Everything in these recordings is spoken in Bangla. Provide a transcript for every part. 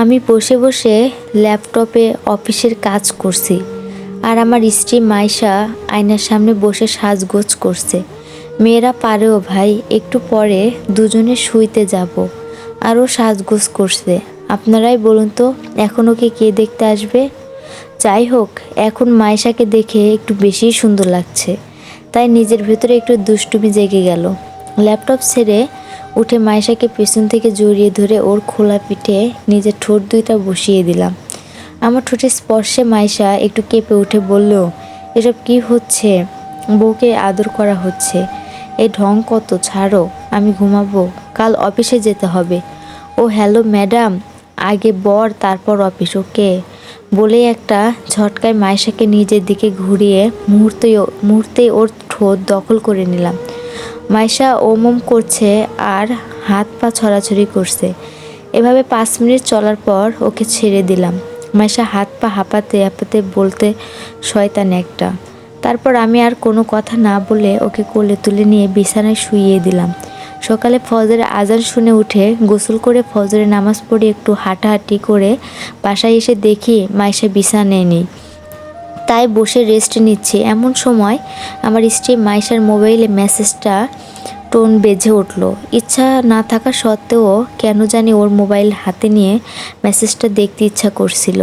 আমি বসে বসে ল্যাপটপে অফিসের কাজ করছি আর আমার স্ত্রী মাইশা আয়নার সামনে বসে সাজগোজ করছে। মেয়েরা পারেও ভাই, একটু পরে দুজনে শুইতে যাব আরও সাজগোজ করছে। আপনারাই বলুন তো, এখন ওকে কে দেখতে আসবে? যাই হোক, এখন মাইশাকে দেখে একটু বেশিই সুন্দর লাগছে। তাই নিজের ভেতরে একটু দুষ্টুমি জেগে গেল। ল্যাপটপ ছেড়ে উঠে মাইশাকে পেছন থেকে জড়িয়ে ধরে ওর খোলা পিঠে নিজের ঠোঁট দুইটা বসিয়ে দিলাম। আমার ঠোঁটের স্পর্শে মাইশা একটু কেঁপে উঠে বলল, এসব কি হচ্ছে? বউকে আদর করা হচ্ছে। এই ঢং কত, ছাড়ো, আমি ঘুমাবো। কাল অফিসে যেতে হবে। ও, হ্যালো, ম্যাডাম, আগে বর, তারপর অফিস, ওকে? বলে একটা ঝটকায় মাইশাকে নিজের দিকে ঘুরিয়ে মুহূর্তেই মুহূর্তেই ওর ঠোঁট দখল করে নিলাম। মাইশা ওমম করছে আর হাত পা ছড়াছড়ি করছে। এভাবে পাঁচ মিনিট চলার পর ওকে ছেড়ে দিলাম। মাইশা হাত পা হাঁপাতে হাঁপাতে বলতে, শয়তান একটা। তারপর আমি আর কোনো কথা না বলে ওকে কোলে তুলে নিয়ে বিছানায় শুইয়ে দিলাম। সকালে ফজরের আজান শুনে উঠে গোসল করে ফজরের নামাজ পড়ে একটু হাঁটাহাঁটি করে বাসায় এসে দেখি মাইশা বিছানায় নেই। তাই বসে রেস্ট নিচ্ছে। এমন সময় আমার স্ত্রী মাইশার মোবাইলে মেসেজটা টোন বেজে উঠল। ইচ্ছা না থাকা সত্ত্বেও কেন জানি ওর মোবাইল হাতে নিয়ে মেসেজটা দেখতে ইচ্ছা করছিল।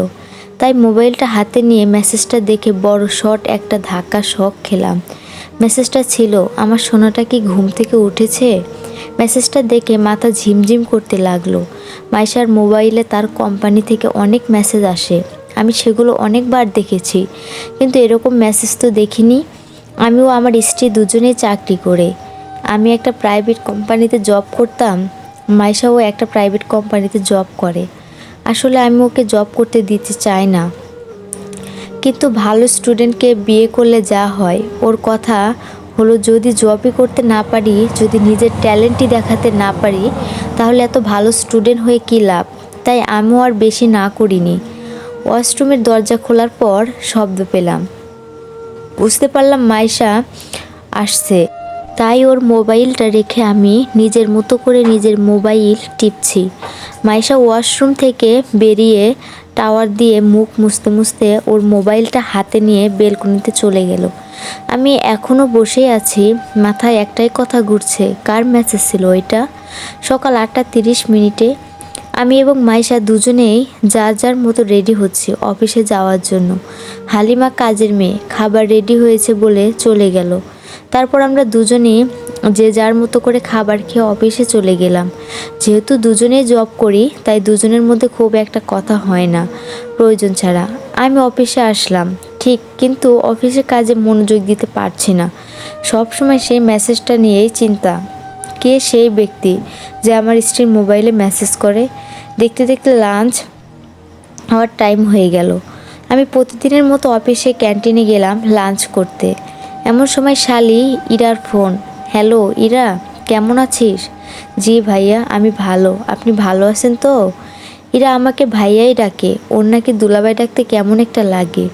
তাই মোবাইলটা হাতে নিয়ে মেসেজটা দেখে বড় শট একটা ধাক্কা শখ খেলাম। মেসেজটা ছিল, আমার সোনাটা কি ঘুম থেকে উঠেছে? মেসেজটা দেখে মাথা ঝিমঝিম করতে লাগল। মাইশার মোবাইলে তার কোম্পানি থেকে অনেক মেসেজ আসে। আমি সেগুলো অনেকবার দেখেছি। কিন্তু এরকম মেসেজ তো দেখিনি। আমিও আমার স্ত্রী দুজনেই চাকরি করে। আমি একটা প্রাইভেট কোম্পানিতে জব করতাম। মাইশাও একটা প্রাইভেট কোম্পানিতে জব করে। আসলে আমি ওকে জব করতে দিতে চাই না। কিন্তু ভালো স্টুডেন্টকে বিয়ে করলে যা হয়, ওর কথা হলো যদি জবই করতে না পারি, যদি নিজের ট্যালেন্টই দেখাতে না পারি, তাহলে এত ভালো স্টুডেন্ট হয়ে কী লাভ? তাই আমিও আর বেশি না করিনি। ওয়াশরুমের দরজা খোলার পর শব্দ পেলাম। বুঝতে পারলাম মাইশা আসছে। তাই ওর মোবাইলটা রেখে আমি নিজের মতো করে নিজের মোবাইল টিপছি। মাইশা ওয়াশরুম থেকে বেরিয়ে টাওয়ার দিয়ে মুখ মুছতে মুছতে ওর মোবাইলটা হাতে নিয়ে বেলকনিতে চলে গেল। আমি এখনও বসেই আছি, মাথায় একটাই কথা ঘুরছে, কার মেসেজ ছিল ওইটা? সকাল আটটা তিরিশ মিনিটে আমি এবং মাইশা দুজনেই যার যার মতো রেডি হচ্ছি অফিসে যাওয়ার জন্য। হালিমা কাজের মেয়ে, খাবার রেডি হয়েছে বলে চলে গেল। তারপর আমরা দুজনেই যে যার মতো করে খাবার খেয়ে অফিসে চলে গেলাম। যেহেতু দুজনেই জব করি, তাই দুজনের মধ্যে খুব একটা কথা হয় না, প্রয়োজন ছাড়া। আমি অফিসে আসলাম, ঠিক, কিন্তু অফিসের কাজে মনোযোগ দিতে পারছি না। সব সময় সেই মেসেজটা নিয়েই চিন্তা। কে সেই ব্যক্তি যে আমার স্ত্রীর মোবাইলে মেসেজ করে? দেখতে দেখতে লাঞ্চ হওয়ার টাইম হয়ে গেল। আমি প্রতিদিনের মতো অফিসে ক্যান্টিনে গেলাম লাঞ্চ করতে। এমন সময় শালি, ইরার ফোন হ্যালো ইরা, কেমন আছিস? জি ভাইয়া, আমি ভালো। আপনি ভালো আছেন তো? ইরা আমাকে ভাইয়াই ডাকে। ওর নাকি দুলাভাই ডাকতে কেমন একটা লাগে।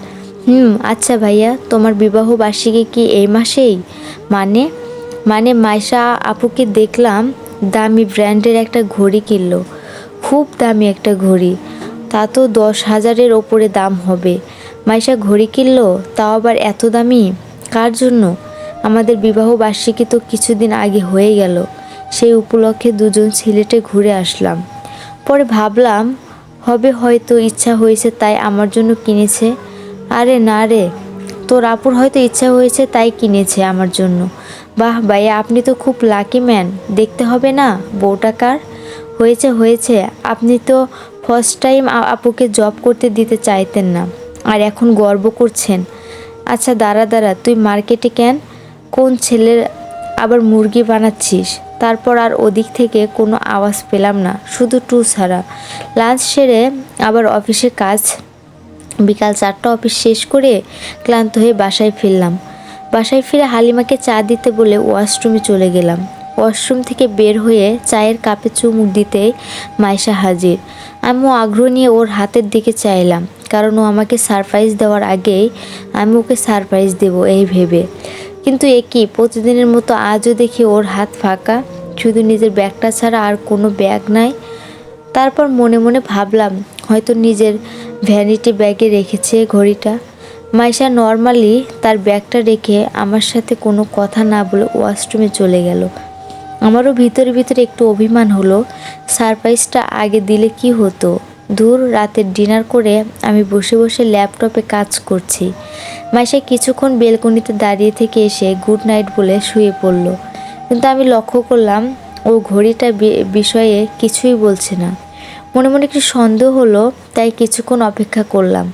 হুম আচ্ছা ভাইয়া, তোমার বিবাহ বার্ষিকী কি এই মাসেই? মানে মানে মাইশা আপুকে দেখলাম, দামি ব্র্যান্ডের একটা ঘড়ি কিনলো। খুব দামি একটা ঘড়ি। তা তো দশ হাজারের ওপরে দাম হবে। মাইশা ঘড়ি কিনলো, তাও আবার এত দামি? কার জন্য? আমাদের বিবাহ বার্ষিকী তো কিছুদিন আগে হয়ে গেল। সেই উপলক্ষে দুজন সিলেটে ঘুরে আসলাম। পরে ভাবলাম, হবে হয়তো ইচ্ছা হয়েছে তাই আমার জন্য কিনেছে। আরে না রে, তোর আপুর হয়তো ইচ্ছা হয়েছে তাই কিনেছে আমার জন্য। বাহ ভাইয়া, আপনি তো খুব লাকি ম্যান দেখতে হবে না, বউটা কার? হয়েছে হয়েছে। আপনি তো ফার্স্ট টাইম আপুকে জব করতে দিতে চাইতেন না। আর এখন গর্ব করছেন। আচ্ছা দাঁড়া দাঁড়া, তুই মার্কেটে কেন? কোন ছেলের আবার মুরগি বানাচ্ছিস? তারপর আর ওদিক থেকে কোনো আওয়াজ পেলাম না, শুধু টু ছাড়া। লাঞ্চ সেরে আবার অফিসে কাজ। বিকাল চারটা অফিস শেষ করে ক্লান্ত হয়ে বাসায় ফিরলাম। বাসায় ফিরে হালিমাকে চা দিতে বলে ওয়াশরুমে চলে গেলাম। ওয়াশরুম থেকে বের হয়ে চায়ের কাপে চুমুক দিতেই মাইশা হাজির। আমিও আগ্রহ নিয়ে ওর হাতের দিকে চাইলাম, কারণ ও আমাকে সারপ্রাইজ দেওয়ার আগেই আমি ওকে সারপ্রাইজ দেব এই ভেবে। কিন্তু এ কি, প্রতিদিনের মতো আজও দেখি ওর হাত ফাঁকা, শুধু নিজের ব্যাগটা ছাড়া আর কোনো ব্যাগ নাই। তারপর মনে মনে ভাবলাম, হয়তো নিজের ভ্যানিটি ব্যাগে রেখেছে ঘড়িটা। মাইশা নর্মালি তার ব্যাগটা রেখে আমার সাথে কোনো কথা না বলে ওয়াশরুমে চলে গেল। আমারও ভিতরে ভিতরে একটু অভিমান হলো। সারপ্রাইজটা আগে দিলে কি হতো? দূর রাতের ডিনার করে আমি বসে বসে ল্যাপটপে কাজ করছি। মাইশা কিছুক্ষণ বেলকনিতে দাঁড়িয়ে থেকে এসে গুড নাইট বলে শুয়ে পড়ল। কিন্তু আমি লক্ষ্য করলাম, ও ঘড়িটা বিষয়ে কিছুই বলছে না। মনে মনে একটু সন্দেহ হলো, তাই কিছুক্ষণ অপেক্ষা করলাম,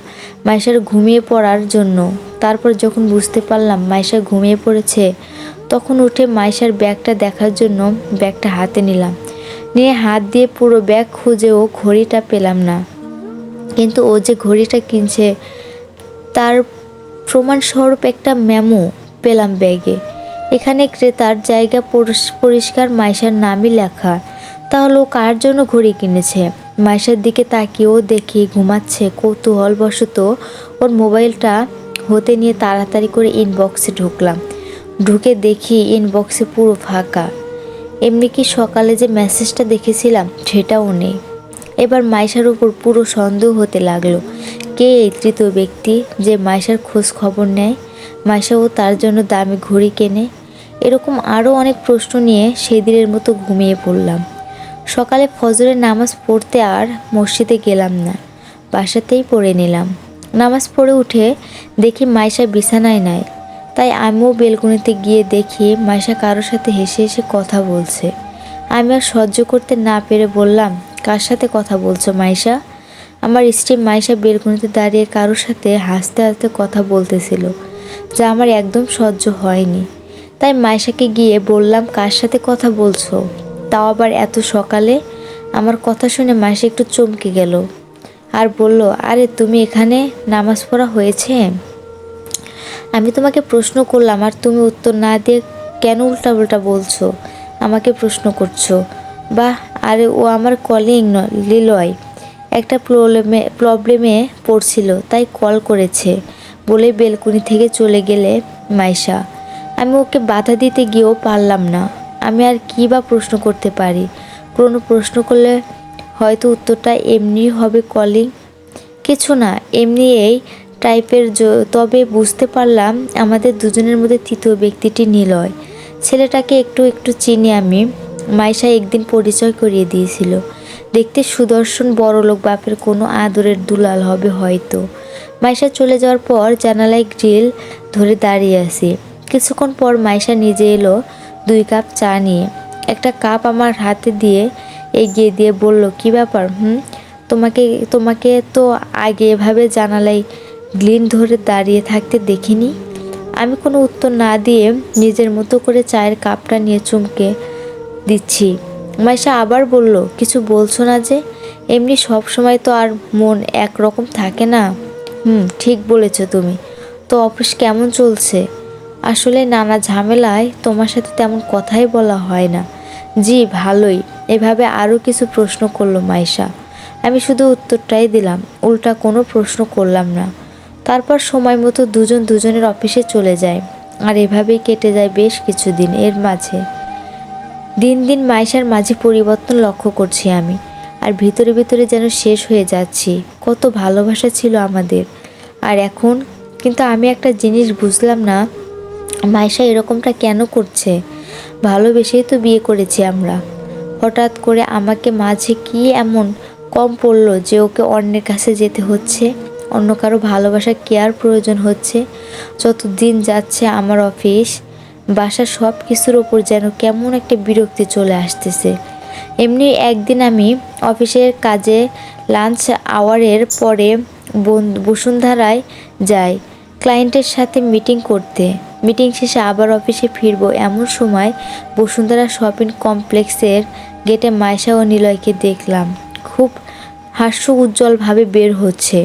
মাইশার ঘুমিয়ে পড়ার জন্য। তারপর যখন বুঝতে পারলাম মাইশা ঘুমিয়ে পড়েছে তখন উঠে মাইশার ব্যাগটা দেখার জন্য ব্যাগটা হাতে নিলাম। নিয়ে হাত দিয়ে পুরো ব্যাগ খুঁজেও ঘড়িটা পেলাম না। কিন্তু ও যে ঘড়িটা কিনছে, তার প্রমাণস্বরূপ একটা মেমো পেলাম ব্যাগে। এখানে ক্রেতার জায়গা পরিষ্কার মাইশার নামই লেখা। তাহলে ও কার জন্য ঘড়ি কিনেছে? মাইশার দিকে তাকিয়েও দেখি ঘুমাচ্ছে। কৌতূহলবশত ওর মোবাইলটা হতে নিয়ে তাড়াতাড়ি করে ইনবক্সে ঢুকলাম। ঢুকে দেখি ইনবক্সে পুরো ফাঁকা। এমনি কি সকালে যে মেসেজটা দেখেছিলাম, সেটাও নেই। এবার মাইশার উপর পুরো সন্দেহ হতে লাগল। কে এই তৃতীয় ব্যক্তি যে মাইশার খোঁজ খবর নেয়? মাইশাও তার জন্য দামি ঘড়ি কেনে? এরকম আরও অনেক প্রশ্ন নিয়ে সেদিনের মতো ঘুমিয়ে পড়লাম। সকালে ফজরের নামাজ পড়তে আর মসজিদে গেলাম না। বাসাতেই পড়ে নিলাম। নামাজ পড়ে উঠে দেখি মাইশা বিছানায় নাই। তাই আমিও বেলকুনিতে গিয়ে দেখি মাইশা কারোর সাথে হেসে হেসে কথা বলছে। আমি আর সহ্য করতে না পেরে বললাম, কার সাথে কথা বলছো মাইশা? আমার স্ত্রী মাইশা বেলকুনিতে দাঁড়িয়ে কারোর সাথে হাসতে হাসতে কথা বলতেছিল, যা আমার একদম সহ্য হয়নি। তাই মাইশাকে গিয়ে বললাম, কার সাথে কথা বলছো? তাও আবার এত সকালে আমার কথা শুনে মাইশা একটু চমকে গেল আর বলল, আরে তুমি এখানে নামাজ পড়া হয়েছে? আমি তোমাকে প্রশ্ন করলাম আর তুমি উত্তর না দিয়ে কেন উল্টাপাল্টা বলছো? আমাকে প্রশ্ন করছ। বাহ, আরে ও আমার কলিং লিলয়। একটা প্রবলেমে প্রবলেমে পড়ছিল, তাই কল করেছে, বলে বেলকুনি থেকে চলে গেলে মাইশা। আমি ওকে বাধা দিতে গিয়েও পারলাম না। আমি আর কী বা প্রশ্ন করতে পারি? কোনো প্রশ্ন করলে হয়তো উত্তরটা এমনি হবে কলিং কিছু না এমনি এই টাইপের তবে বুঝতে পারলাম আমাদের দুজনের মধ্যে তৃতীয় ব্যক্তিটি নিলয়। ছেলেটাকে একটু একটু চিনি আমি। মাইশা একদিন পরিচয় করিয়ে দিয়েছিল। দেখতে সুদর্শন বড়লোক বাপের কোনো আদরের দুলাল হবে হয়তো। মাইশা চলে যাওয়ার পর জানালায় গ্রিল ধরে দাঁড়িয়ে আছি। কিছুক্ষণ পর মাইশা নিজে এলো দুই কাপ চা নিয়ে। একটা কাপ আমার হাতে দিয়ে এগিয়ে দিয়ে বলল, কি ব্যাপার? হুম? তোমাকে তোমাকে তো আগে এভাবে জানালাই গ্লিন ধরে দাঁড়িয়ে থাকতে দেখিনি। আমি কোনো উত্তর না দিয়ে নিজের মতো করে চায়ের কাপটা নিয়ে চুমকে দিচ্ছি। মাইশা আবার বলল, কিছু বলছো না যে? এমনি সব সময় তো আর মন একরকম থাকে না? হুম, ঠিক বলেছ তুমি। তো অফিস কেমন চলছে? আসলে নানা ঝামেলায় তোমার সাথে তেমন কথাই বলা হয় না। জি, ভালোই। এভাবে আরও কিছু প্রশ্ন করল মাইশা। আমি শুধু উত্তরটাই দিলাম। উল্টা কোনো প্রশ্ন করলাম না। তারপর সময় মতো দুজন দুজনের অফিসে চলে যায়। আর এভাবেই কেটে যায় বেশ কিছুদিন এর মাঝে। দিন দিন মাইশার মাঝে পরিবর্তন লক্ষ্য করছি আমি। আর ভিতরে ভিতরে যেন শেষ হয়ে যাচ্ছি। কত ভালোবাসা ছিল আমাদের। আর এখন কিন্তু আমি একটা জিনিস বুঝলাম না মাইশা এরকমটা কেন করছে? ভালোবেসেই তো বিয়ে করেছি আমরা। হঠাৎ করে আমাকে মাঝে কি এমন কম পড়ল যে ওকে অন্যের কাছে যেতে হচ্ছে? অন্য কারও ভালোবাসা কেয়ার প্রয়োজন হচ্ছে। যত দিন যাচ্ছে আমার অফিস, বাসার সব কিছুর ওপর যেন কেমন একটা বিরক্তি চলে আসতেছে। এমনি একদিন আমি অফিসের কাজে লাঞ্চ আওয়ারের পরে বসুন্ধরায় যাই ক্লায়েন্টের সাথে মিটিং করতে। মিটিং শেষে আবার অফিসে ফিরবো এমন সময় বসুন্ধরা শপিং কমপ্লেক্সের গেটে মাইশা ও নিলয়কে দেখলাম। খুব হাস্য উজ্জ্বলভাবে বের হচ্ছে।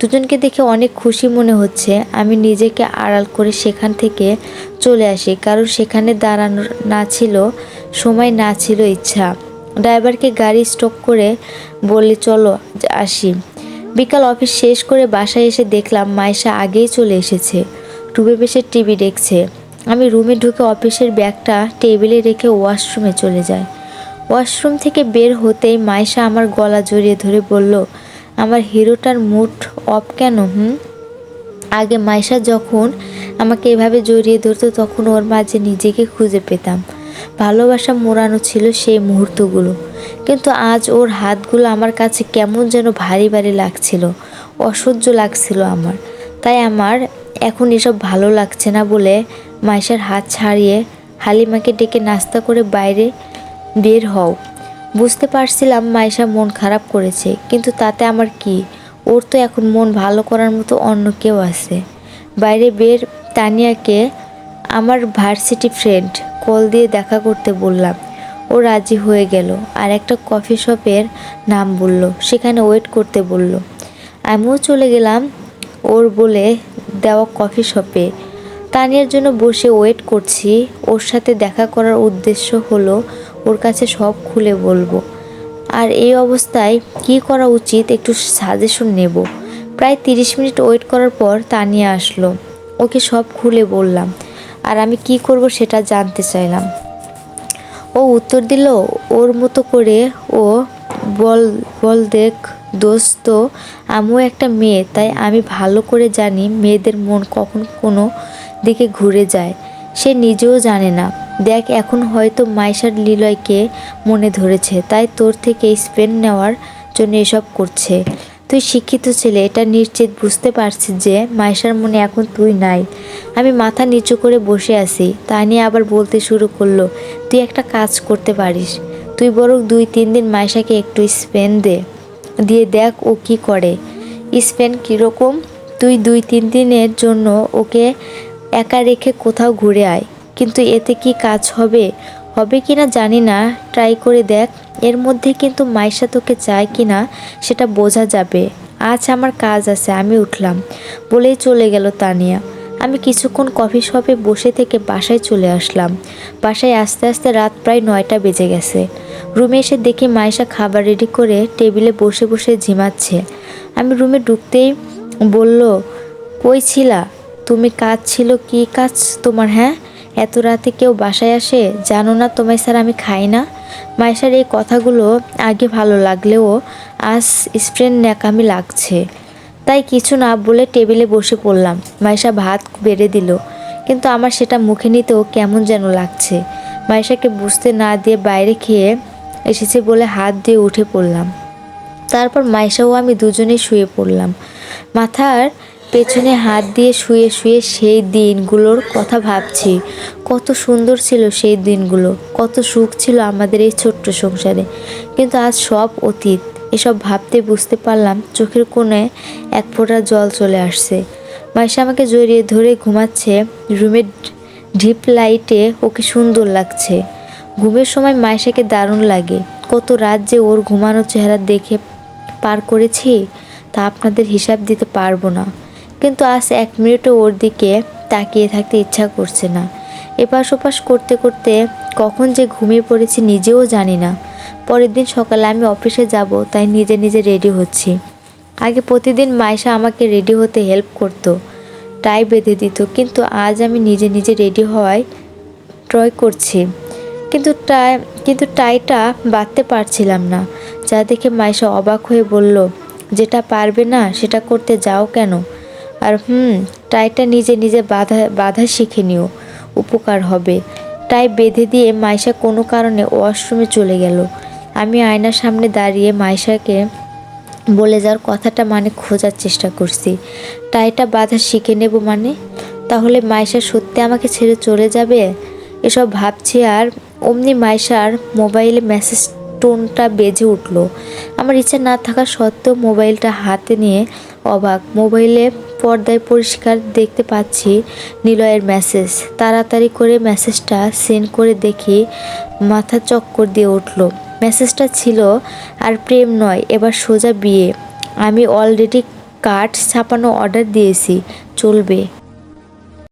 দুজনকে দেখে অনেক খুশি মনে হচ্ছে। আমি নিজেকে আড়াল করে সেখান থেকে চলে আসি। কারণ সেখানে দাঁড়ানো না ছিল, সময় না ছিল ইচ্ছা। ড্রাইভারকে গাড়ি স্টপ করে বলে চলো আসি। বিকাল অফিস শেষ করে বাসায় এসে দেখলাম মাইশা আগেই চলে এসেছে। টুবে বেশে টিভি দেখছে। আমি রুমে ঢুকে অফিসের ব্যাগটা টেবিলে রেখে ওয়াশরুমে চলে যাই। ওয়াশরুম থেকে বের হতেই মাইশা আমার গলা জড়িয়ে ধরে বলল আমার হিরোটার মুড অফ কেন, হুম? আগে মাইশা যখন আমাকে এভাবে জড়িয়ে ধরতো, তখন ওর মাঝে নিজেকে খুঁজে পেতাম। ভালোবাসা মোড়ানো ছিল সেই মুহূর্তগুলো। কিন্তু আজ ওর হাতগুলো আমার কাছে কেমন যেন ভারী ভারী লাগছিল, অসহ্য লাগছিল আমার। তাই আমার এখন এসব ভালো লাগছে না বলে মাইশার হাত ছাড়িয়ে হালিমাকে ডেকে নাস্তা করে বাইরে বের হও। বুঝতে পারছিলাম মাইশা মন খারাপ করেছে, কিন্তু তাতে আমার কি? ওর তো এখন মন ভালো করার মতো অন্য কেউ আছে। বাইরে বের, তানিয়াকে আমার ভার্সিটি ফ্রেন্ড, কল দিয়ে দেখা করতে বললাম। ও রাজি হয়ে গেল, আর একটা কফি শপের নাম বলল, সেখানে ওয়েট করতে বলল। আমিও চলে গেলাম ওর বলে দেওয়া কফি শপে। তানিয়ার জন্য বসে ওয়েট করছি, ওর সাথে দেখা করার উদ্দেশ্য হলো ওর কাছে সব খুলে বলব। আর এই অবস্থায় কি করা উচিত একটু সাজেশন নেব। প্রায় তিরিশ মিনিট ওয়েট করার পর তানিয়া আসলো। ওকে সব খুলে বললাম, আর আমি কি করব সেটা জানতে চাইলাম। ও উত্তর দিল, ওর মতো করে ও বল বল দেখ, দোস্ত, আমিও একটা মেয়ে, তাই আমি ভালো করে জানি মেয়েদের মন কখন কোনো দিকে ঘুরে যায়। সে নিজেও জানে না। দেখ, এখন হয়তো মাইশার লিলয়কে মনে ধরেছে, তাই তোর থেকে স্পেন নেওয়ার জন্য এসব করছে। তুই শিক্ষিত ছেলে, এটা নিশ্চিত বুঝতে পারছিস যে মাইশার মনে এখন তুই নাই। আমি মাথা নিচু করে বসে আছি, তা নিয়ে আবার বলতে শুরু করল, তুই একটা কাজ করতে পারিস। তুই বরং দুই, তিন দিন মাইশাকে একটু স্পেন দে। দিয়ে দেখ ও কি করে। স্পেন কীরকম? তুই দুই, তিন দিনের জন্য ওকে একা রেখে কোথাও ঘুরে আয়। কিন্তু এতে কি কাজ হবে? হবে কি না জানি না। ট্রাই করে দেখ। এর মধ্যে কিন্তু মাইশা তোকে চায় কি না, সেটা বোঝা যাবে। আজ আমার কাজ আছে, আমি উঠলাম। বলেই চলে গেল তানিয়া। আমি কিছুক্ষণ কফি শপে বসে থেকে বাসায় চলে আসলাম। বাসায় আস্তে আস্তে রাত প্রায় নয়টা বেজে গেছে। রুমে এসে দেখি মাইশা খাবার রেডি করে টেবিলে বসে বসে ঝিমাচ্ছে। আমি রুমে ঢুকতেই বলল, কই ছিলা? তুমি কাজ ছিল কি কাজ তোমার হ্যাঁ? এত রাতে কেউ বাসায় আসে? জানো না তোমায় স্যার আমি খাই না। মাইশার এই কথাগুলো আগে ভালো লাগলেও আজ স্প্রেন ন্যাকামি লাগছে। তাই কিছু না বলে টেবিলে বসে পড়লাম। মাইশা ভাত বেড়ে দিল। কিন্তু আমার সেটা মুখে নিতেও কেমন যেন লাগছে। মাইশাকে বুঝতে না দিয়ে বাইরে খেয়ে এসেছে বলে হাত দিয়ে উঠে পড়লাম। তারপর মাইশাও আমি দুজনেই শুয়ে পড়লাম। মাথার পেছনে হাত দিয়ে শুয়ে শুয়ে সেই দিনগুলোর কথা ভাবছি। কত সুন্দর ছিল সেই দিনগুলো, কত সুখ ছিল আমাদের এই ছোট্ট সংসারে। কিন্তু আজ সব অতীত, এসব ভাবতে বুঝতে পারলাম চোখের কোণে এক ফোঁটা জল চলে আসছে। মাইশা আমাকে জড়িয়ে ধরে ঘুমাচ্ছে রুমের ডিপ লাইটে ওকে সুন্দর লাগছে। ঘুমের সময় মাইশাকে দারুণ লাগে। কত রাত যে ওর ঘুমানোর চেহারা দেখে পার করেছি, তা আপনাদের হিসাব দিতে পারব না। কিন্তু আজ এক মিনিটও ওর দিকে তাকিয়ে থাকতে ইচ্ছা করছে না। এপাশ ওপাশ করতে করতে কখন যে ঘুমিয়ে পড়েছি নিজেও জানি না। পরের দিন সকালে আমি অফিসে যাব, তাই নিজে নিজে রেডি হচ্ছি। আগে প্রতিদিন মাইশা আমাকে রেডি হতে হেল্প করতো, টাই বেঁধে দিত, কিন্তু আজ আমি নিজে নিজে রেডি হওয়ায় ট্রয় করছি। কিন্তু টাই, কিন্তু টাইটা বাঁধতে পারছিলাম না। যা দেখে মাইশা অবাক হয়ে বলল, যেটা পারবে না, সেটা করতে যাও কেন? আর হুম টাইটা নিজে নিজে বাধা বাধা শিখে নিও। উপকার হবে। টাই বেঁধে দিয়ে মাইশা কোনো কারণে ওয়াশরুমে চলে গেল। আমি আয়নার সামনে দাঁড়িয়ে মাইশাকে বলে যাওয়ার কথাটা মানে খোঁজার চেষ্টা করছি। টাইটা বাধা শিখে নেব মানে? তাহলে মাইশা সত্যি আমাকে ছেড়ে চলে যাবে? এসব ভাবছি আর অমনি মাইশার মোবাইলে মেসেজ টোনটা বেজে উঠল। আমার ইচ্ছা না থাকা সত্ত্বেও মোবাইলটা হাতে নিয়ে অবাক। মোবাইলে পর্দায় পরিষ্কার দেখতে পাচ্ছি নিলয়ের মেসেজ তাড়াতাড়ি করে মেসেজটা সেন্ড করে দেখি, মাথা চক্কর দিয়ে উঠল। মেসেজটা ছিল, আর প্রেম নয়, এবার সোজা বিয়ে। আমি অলরেডি কার্ড ছাপানো অর্ডার দিয়েছি, চলবে।